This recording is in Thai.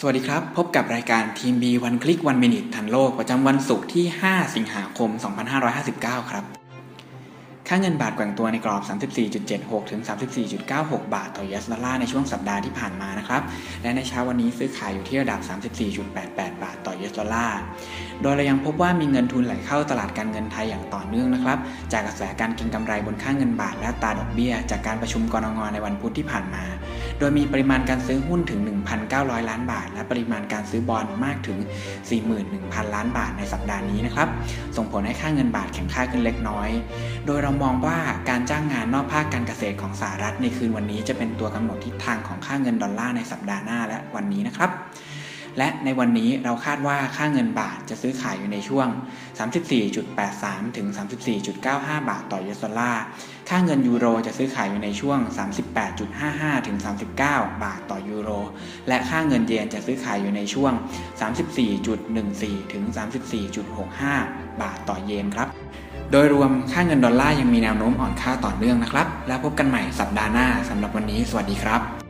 สวัสดีครับ พบกับรายการทีม B วันคลิกวันมินิททันโลกประจำวันศุกร์ที่ 5 สิงหาคม 2559 ครับ ค่าเงินบาทแกว่งตัวในกรอบ 34.76 ถึง 34.96 บาทต่อ US ดอลลาร์ในช่วงสัปดาห์ที่ผ่านมานะครับ และในเช้าวันนี้ซื้อขายอยู่ที่ระดับ 34.88 บาทต่อ US ดอลลาร์ โดยเรายังพบว่ามีเงินทุนไหลเข้าตลาดการเงินไทยอย่างต่อเนื่องนะครับ จากกระแสการเก็งกำไรบนค่าเงินบาทและตาดอกเบี้ย จากการประชุมกรงงในวันพุธที่ผ่านมา โดยมีปริมาณการซื้อหุ้นถึง 1,900 ล้านบาท และปริมาณการซื้อบอลมากถึง 41,000 ล้านบาทในสัปดาห์นี้นะครับ ส่งผลให้ค่าเงินบาทแข็งค่าขึ้นเล็กน้อย โดยเรามองว่าการจ้างงานนอกภาคการเกษตรของสหรัฐในคืนวันนี้จะเป็นตัวกำหนดทิศทางของค่าเงินดอลลาร์ในสัปดาห์หน้าและวันนี้นะครับและในวันนี้เราคาดว่าค่าเงินบาทจะซื้อขายอยู่ในช่วง 34.83 ถึง 34.95 บาทต่อ US ดอลลาร์ ค่าเงินยูโรจะซื้อขายอยู่ในช่วง 38.55 ถึง 39 บาทต่อยูโร และค่าเงินเยนจะซื้อขายอยู่ในช่วง 34.14 ถึง 34.65 บาทต่อเยนครับโดยรวมค่าเงินดอลลาร์ยังมีแนวโน้มอ่อนค่าต่อเนื่องนะครับ แล้วพบกันใหม่สัปดาห์หน้าสำหรับวันนี้ สวัสดีครับ